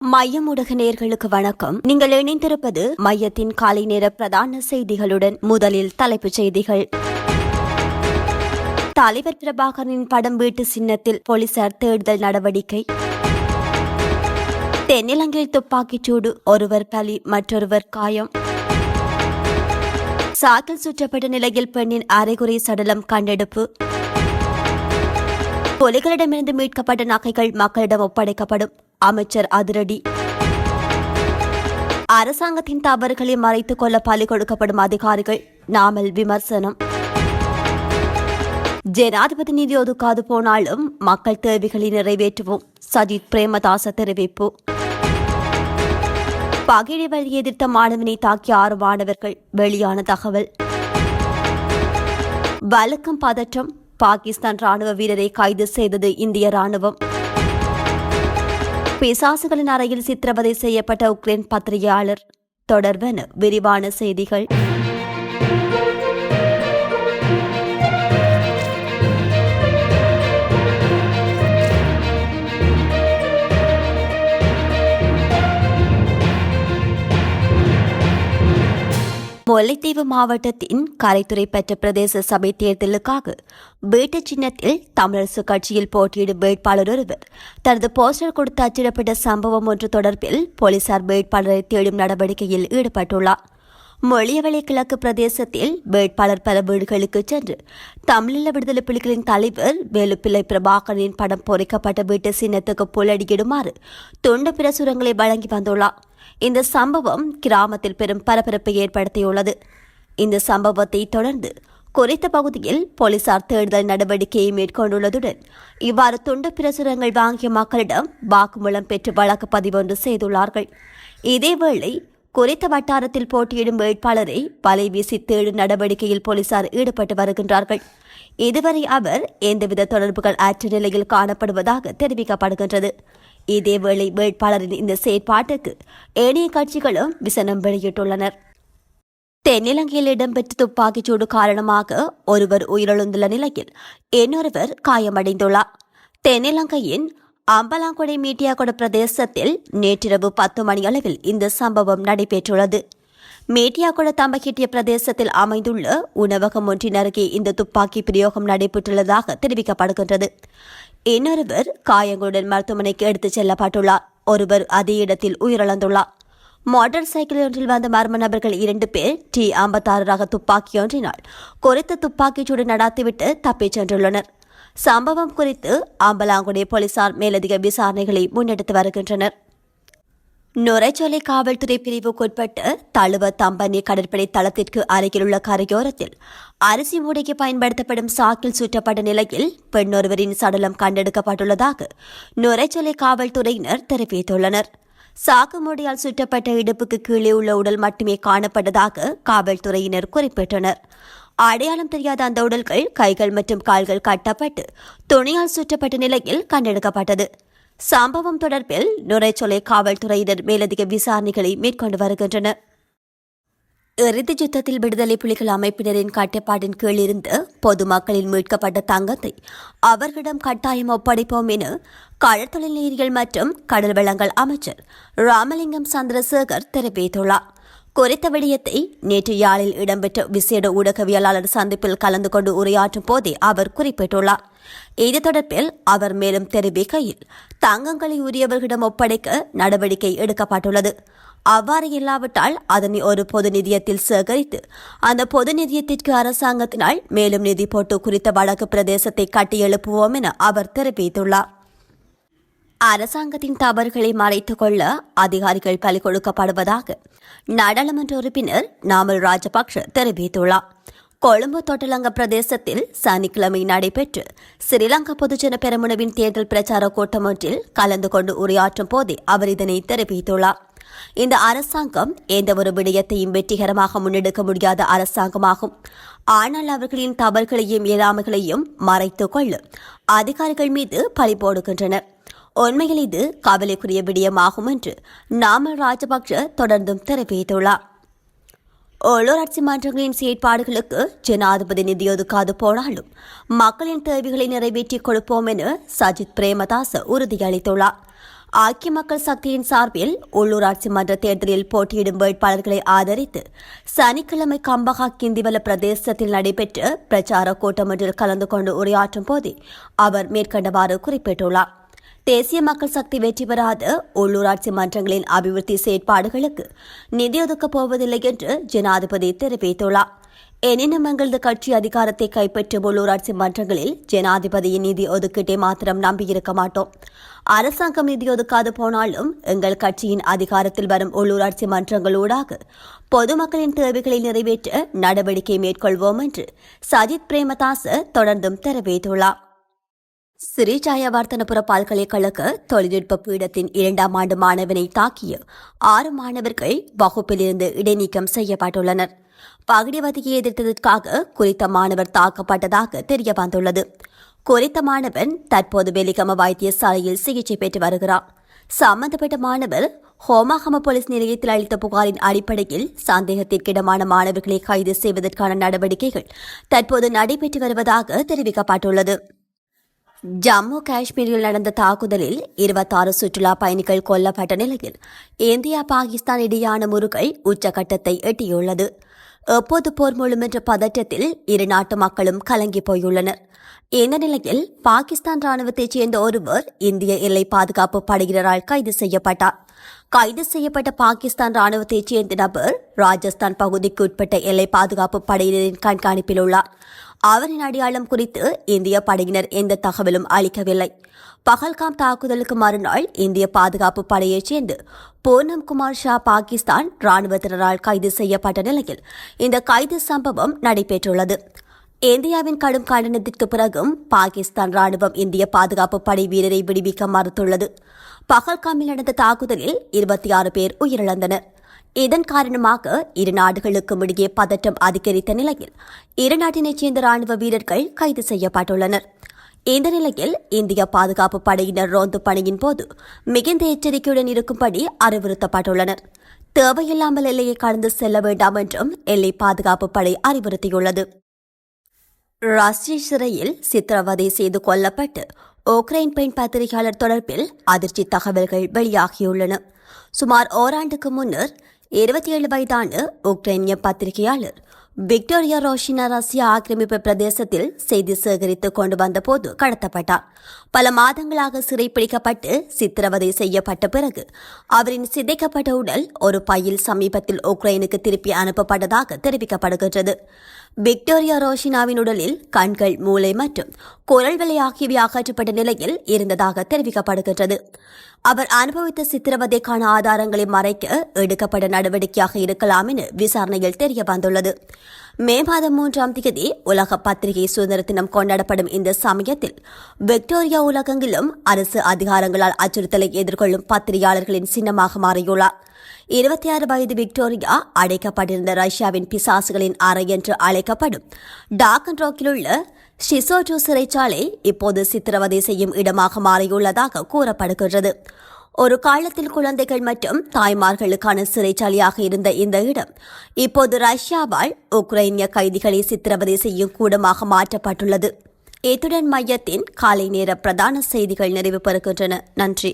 மையம் ஊடக நேர்களுக்கு வணக்கம். நீங்கள் இணைந்திருப்பது மையத்தின் காலை நேர பிரதான செய்திகளுடன் முதலில் தலைப்புச் செய்திகள். தலைவர் பிரபாகரனின் படம் வீட்டு சின்னத்தில் போலீசார் தேடுதல் நடவடிக்கை. தென்னிலங்கையில் துப்பாக்கிச்சூடு ஒருவர் பலி மற்றொருவர் காயம். சாக்கில் சுற்றப்பட்ட நிலையில் பெண்ணின் அரைகுறை சடலம் கண்டெடுப்பு. புலிகளிடமிருந்து மீட்கப்பட்ட நகைகள் மக்களிடம் ஒப்படைக்கப்படும். அமைச்சர் அதிரடி. அரசாங்கத்தின் தவறுகளை மறைத்துக் கொள்ள பலி கொடுக்கப்படும் அதிகாரிகள் நாமல் விமர்சனம். ஜனாதிபதி நிதி ஒதுக்காது போனாலும் மக்கள் தேவைகளை நிறைவேற்றுவோம். சஜித் பிரேமதாச தெரிவிப்பு. பகிடி வழி எதிர்த்த மாணவனை தாக்கிய ஆறு மாணவர்கள். வெளியான தகவல். வழக்கம் பதற்றம் பாகிஸ்தான் ராணுவ வீரரை கைது செய்தது இந்திய ராணுவம். பிசாசுகளின் அறையில் சித்திரவதை செய்யப்பட்ட உக்ரைன் பத்திரிகையாளர். தொடர்பென விரிவான செய்திகள். முல்லைத்தீவு மாவட்டத்தின் கரைத்துறை பெற்ற பிரதேச சபை தேர்தலுக்காக வீட்டு சின்னத்தில் தமிழரசு கட்சியில் போட்டியிடும் வேட்பாளர் ஒருவர். தனது போஸ்டர் கொடுத்து அச்சிடப்பட்ட சம்பவம் ஒன்று தொடர்பில் போலீசார் வேட்பாளரை தேடும் நடவடிக்கையில் ஈடுபட்டுள்ளார். மொழியவளை கிழக்கு பிரதேசத்தில் வேட்பாளர் பல வீடுகளுக்கு சென்று தமிழீழ விடுதலை புலிகளின் தலைவர் வேலுப்பிள்ளை பிரபாகரனின் படம் பொறிக்கப்பட்ட வீட்டு சின்னத்துக்கு புலடியிடுமாறு துண்டு பிரசுரங்களை வழங்கி வந்துள்ளார். இந்த சம்பவம் கிராமத்தில் பெரும் பரபரப்பை ஏற்படுத்தியுள்ளது. இந்த சம்பவத்தை தொடர்ந்து குறித்த பகுதியில் போலீசார் தேடுதல் நடவடிக்கையை மேற்கொண்டுள்ளதுடன் இவ்வாறு துண்டு பிரசுரங்கள் வாங்கிய மக்களிடம் வாக்குமூலம் பெற்று வழக்கு பதிவொன்று செய்துள்ளார்கள். இதேவேளை குறித்த வட்டாரத்தில் போட்டியிடும் வேட்பாளரை வலை வீசி தேடும் நடவடிக்கையில் போலீசார் ஈடுபட்டு வருகின்றார்கள். இதுவரை அவர் எந்தவித தொடர்புகள் அற்ற நிலையில் காணப்படுவதாக தெரிவிக்கப்படுகின்றது. இதேவேளை வேட்பாளரின் இந்த செயற்பாட்டுக்கு ஏனைய கட்சிகளும் விசனம் வெளியிட்டுள்ளனர். தென்னிலங்கையில் இடம்பெற்ற துப்பாக்கிச்சூடு காரணமாக ஒருவர் உயிரிழந்துள்ள நிலையில் இன்னொருவர் காயமடைந்துள்ளார். தென்னிலங்கையின் அம்பலாங்குடை மீட்டியாகுட பிரதேசத்தில் நேற்றிரவு பத்து மணி அளவில் இந்த சம்பவம் நடைபெற்றுள்ளது. மேட்டியாகுட தம்பகிட்டிய பிரதேசத்தில் அமைந்துள்ள உணவகம் ஒன்றின் அருகே இந்த துப்பாக்கி பிரயோகம் நடைபெற்றுள்ளதாக தெரிவிக்கப்படுகின்றது. இன்னொருவர் காயங்களுடன் மருத்துவமனைக்கு எடுத்துச் செல்லப்பட்டுள்ளார். ஒருவர் அதே இடத்தில் உயிரிழந்துள்ளார். மோட்டார் சைக்கிள் ஒன்றில் வந்த மர்ம நபர்கள் இரண்டு பேர் டி ஐம்பத்தாறு ரக துப்பாக்கி ஒன்றினால் குறித்த துப்பாக்கிச்சூடு நடாத்திவிட்டு தப்பிச் சென்றுள்ளனர். சம்பவம் குறித்து ஆம்பலாங்குடி போலீசார் மேலதிக விசாரணைகளை முன்னெடுத்து வருகின்றனர். நுரைச்சோலை காவல்துறை பிரிவுக்குட்பட்டு தழுவ தம்பனி கடற்படை தளத்திற்கு அருகிலுள்ள கரையோரத்தில் அரிசி மூடைக்கு பயன்படுத்தப்படும் சாக்கில் சுற்றப்பட்ட நிலையில் பெண்ணொருவரின் சடலம் கண்டெடுக்கப்பட்டுள்ளதாக நுரைச்சோலை காவல்துறையினர் தெரிவித்துள்ளனர். சாக்கு மூடையால் சுற்றப்பட்ட இடுப்புக்கு கீழே உள்ள உடல் மட்டுமே காணப்பட்டதாக காவல்துறையினர் குறிப்பிட்டனர். அடையாளம் தெரியாத அந்த உடல்கள் கைகள் மற்றும் கால்கள் கட்டப்பட்டு துணியால் சுற்றப்பட்ட நிலையில் கண்டெடுக்கப்பட்டது. சம்பவம் தொடர்பில் நுரைச்சொலை காவல்துறையினர் மேலதிக விசாரணைகளை மேற்கொண்டு வருகின்றனர். இறுதி யுத்தத்தில் விடுதலை புலிகள் அமைப்பினரின் கட்டுப்பாட்டின் கீழ் இருந்து பொதுமக்களில் மீட்கப்பட்ட தங்கத்தை அவர்களிடம் கட்டாயம் ஒப்படைப்போம் என கடற்தொழில் நீரியல் மற்றும் கடல் வளங்கள் அமைச்சர் ராமலிங்கம் சந்திரசேகர் தெரிவித்துள்ளார். குறித்த விடயத்தை நேற்று யாழில் இடம்பெற்ற விசேட ஊடகவியலாளர் சந்திப்பில் கலந்து கொண்டு உரையாற்றும் போதே அவர் குறிப்பிட்டுள்ளார். இது தொடர்பில் அவர் மேலும் தெரிவிக்கையில் தங்கங்களை உரியவர்களிடம் ஒப்படைக்க நடவடிக்கை எடுக்கப்பட்டுள்ளது. அவ்வாறு இல்லாவிட்டால் அதனை ஒரு பொது நிதியத்தில் சேகரித்து அந்த பொது நிதியத்திற்கு அரசாங்கத்தினால் மேலும் நிதி போட்டு குறித்த வடக்கு பிரதேசத்தை கட்டியெழுப்புவோம் என அவர் தெரிவித்துள்ளார். அரசாங்கத்தின் தவறுகளை மறைத்துக் கொள்ள அதிகாரிகள் பலி கொடுக்கப்படுவதாக நாடாளுமன்ற உறுப்பினர் நாமல் ராஜபக்ஷ தெரிவித்துள்ளார். கொழும்பு தொட்டலங்க பிரதேசத்தில் சனிக்கிழமை நடைபெற்று ஸ்ரீலங்கா பொதுஜன பெருமுனவின் தேர்தல் பிரச்சார கூட்டம் ஒன்றில் கலந்து கொண்டு உரையாற்றும் போதே அவர் இதனை தெரிவித்துள்ளார். இந்த அரசாங்கம் எந்த ஒரு விடயத்தையும் வெற்றிகரமாக முன்னெடுக்க முடியாத அரசாங்கமாகும். ஆனால் அவர்களின் தவறுகளையும் இயலாமைகளையும் மறைத்துக் கொள்ள அதிகாரிகள் மீது பழி போடுகின்றனர். உண்மையில் இது கவலைக்குரிய விடயமாகும் என்று நாமல் ராஜபக்ஷ தொடர்ந்தும் தெரிவித்துள்ளார். உள்ளூராட்சி மன்றங்களின் செயற்பாடுகளுக்கு ஜனாதிபதி நிதி ஒதுக்காது போனாலும் மக்களின் தேவைகளை நிறைவேற்றிக் கொடுப்போம் என சஜித் பிரேமதாச உறுதியளித்துள்ளார். ஐக்கிய மக்கள் சக்தியின் சார்பில் உள்ளூராட்சி மன்ற தேர்தலில் போட்டியிடும் வேட்பாளர்களை ஆதரித்து சனிக்கிழமை கம்பகா கிந்திவல பிரதேசத்தில் நடைபெற்ற பிரச்சார கூட்டம் ஒன்றில் கலந்து கொண்டு உரையாற்றும் போதே அவர் மேற்கண்டவாறு குறிப்பிட்டுள்ளார். தேசிய மக்கள் சக்தி வெற்றி பெறாத. உள்ளூராட்சி மன்றங்களின் அபிவிருத்தி செயற்பாடுகளுக்கு நிதி ஒதுக்கப் போவதில்லை என்று ஜனாதிபதி தெரிவித்துள்ளார். எனினும் எங்களது கட்சி அதிகாரத்தை கைப்பற்றும் உள்ளூராட்சி மன்றங்களில் ஜனாதிபதியின் நிதி ஒதுக்கீட்டை மாத்திரம் நம்பியிருக்க மாட்டோம். அரசாங்கம் நிதி ஒதுக்காது போனாலும் எங்கள் கட்சியின் அதிகாரத்தில் வரும் உள்ளூராட்சி மன்றங்களூடாக பொதுமக்களின் தேவைகளை நிறைவேற்ற நடவடிக்கை மேற்கொள்வோம் என்று சஜித் பிரேமதாச தொடர்ந்தும் தெரிவித்துள்ளார். ஸ்ரீ ஜாயவர்த்தனபுர பல்கலைக்கழக தொழில்நுட்ப பீடத்தின் இரண்டாம் ஆண்டு மாணவனை தாக்கிய ஆறு மாணவர்கள் வகுப்பிலிருந்து இடைநீக்கம் செய்யப்பட்டுள்ளனர். பகுடிவதியை எதிர்த்ததற்காக குறித்த மாணவர் தாக்கப்பட்டதாக தெரிய வந்துள்ளது குறித்த மாணவன் தற்போது வெலிகம வைத்தியசாலையில் சிகிச்சை பெற்று வருகிறார். சம்பந்தப்பட்ட மாணவர் ஹோமாகம போலீஸ் நிலையத்தில் அளித்த புகாரின் அடிப்படையில் சந்தேகத்திற்கிடமான மாணவர்களை கைது செய்வதற்கான நடவடிக்கைகள் தற்போது நடைபெற்று வருவதாக தெரிவிக்கப்பட்டுள்ளது. ஜம்மு காஷ்மீரில் நடந்த தாக்குதலில் இருபத்தாறு சுற்றுலா பயணிகள் கொல்லப்பட்ட நிலையில் இந்தியா பாகிஸ்தான் இடையான முறுகள் உச்சகட்டத்தை எட்டியுள்ளது. எப்போது போர் மூலம் என்ற பதற்றத்தில் இரு நாட்டு மக்களும் கலங்கி போயுள்ளனர். இந்த நிலையில் பாகிஸ்தான் ராணுவத்தைச் சேர்ந்த ஒருவர் இந்திய எல்லை பாதுகாப்பு படையினரால் கைது செய்யப்பட்டார். கைது செய்யப்பட்ட பாகிஸ்தான் ராணுவத்தைச் சேர்ந்த நபர் ராஜஸ்தான் பகுதிக்கு உட்பட்ட எல்லை பாதுகாப்பு படையினரின் கண்காணிப்பில் உள்ளார். அவரின் அடையாளம் குறித்து இந்திய படையினர் எந்த தகவலும் அளிக்கவில்லை. பகல்காம் தாக்குதலுக்கு மறுநாள் இந்திய பாதுகாப்பு படையைச் சேர்ந்து பூனம் குமார் ஷா பாகிஸ்தான் ராணுவத்தினரால் கைது செய்யப்பட்ட நிலையில் இந்த கைது சம்பவம் நடைபெற்றுள்ளது. இந்தியாவின் கடும் கண்டனத்திற்கு பிறகும் பாகிஸ்தான் ராணுவம் இந்திய பாதுகாப்பு படை வீரரை விடுவிக்க மறுத்துள்ளது. பகல்காமில் நடந்த தாக்குதலில் இருபத்தி ஆறு பேர் உயிரிழந்தனர். இதன் காரணமாக இரு நாடுகளுக்கும் இடையே பதற்றம் அதிகரித்த நிலையில் இரு நாட்டினைச் சேர்ந்த ராணுவ வீரர்கள் கைது செய்யப்பட்டுள்ளனர். இந்த நிலையில் இந்திய பாதுகாப்பு படையினர் ரோந்து பணியின் போது மிகுந்த எச்சரிக்கையுடன் இருக்கும்படி அறிவுறுத்தப்பட்டுள்ளனர். தேவையில்லாமல் எல்லையை கடந்து செல்ல வேண்டாம் என்றும் எல்லை பாதுகாப்பு படை அறிவுறுத்தியுள்ளது. ரஷ்ய சிறையில் சித்திரவதை செய்து கொல்லப்பட்டு உக்ரைன் பெண் பத்திரிகையாளர் தொடர்பில் அதிர்ச்சி தகவல்கள் வெளியாகியுள்ளன. சுமார் ஓராண்டுக்கு முன்னர் இருபத்தி ஏழு வயதான உக்ரைனிய பத்திரிகையாளர் விக்டோரியா ரோஷினா ரஷ்ய ஆக்கிரமிப்பு பிரதேசத்தில் செய்தி சேகரித்து கொண்டு வந்தபோது கடத்தப்பட்டார். பல மாதங்களாக சிறைப்பிடிக்கப்பட்டு சித்திரவதை செய்யப்பட்ட பிறகு அவரின் சிதைக்கப்பட்ட உடல் ஒரு பையில் சமீபத்தில் உக்ரைனுக்கு திருப்பி அனுப்பப்பட்டதாக தெரிவிக்கப்படுகின்றது. விக்டோரியா ரோஷினாவின் உடலில் கண்கள் மூளை மற்றும் குரல்களை ஆகியவை அகற்றப்பட்ட நிலையில் இருந்ததாக தெரிவிக்கப்படுகின்றது. அவர் அனுபவித்த சித்திரவதைக்கான ஆதாரங்களை மறைக்க எடுக்கப்பட்ட நடவடிக்கையாக இருக்கலாம் என விசாரணையில் தெரிய வந்துள்ளது மே மாதம் மூன்றாம் தேதி உலக பத்திரிகை சுதந்திர தினம் கொண்டாடப்படும் இந்த சமயத்தில் விக்டோரியா உலகெங்கிலும் அரசு அதிகாரங்களால் அச்சுறுத்தலை எதிர்கொள்ளும் பத்திரிகையாளர்களின் சின்னமாக மாறியுள்ளார். இருபத்தி ஆறு வயது விக்டோரியா அடைக்கப்பட்டிருந்த ரஷ்யாவின் பிசாசுகளின் அறை என்று அழைக்கப்படும் டாக்கன் ரோக்கில் உள்ள ஷிசோஜோ சிறைச்சாலை இப்போது சித்திரவதை செய்யும் இடமாக மாறியுள்ளதாக கூறப்படுகின்றது. ஒரு காலத்தில் குழந்தைகள் மற்றும் தாய்மார்களுக்கான சிறைச்சாலையாக இருந்த இந்த இடம் இப்போது ரஷ்யாவால் உக்ரைனிய கைதிகளை சித்திரவதை செய்யும் கூடமாக மாற்றப்பட்டுள்ளது. இத்துடன் மையத்தின் காலை நேர பிரதான செய்திகள் நிறைவு பெறுகின்றன. நன்றி.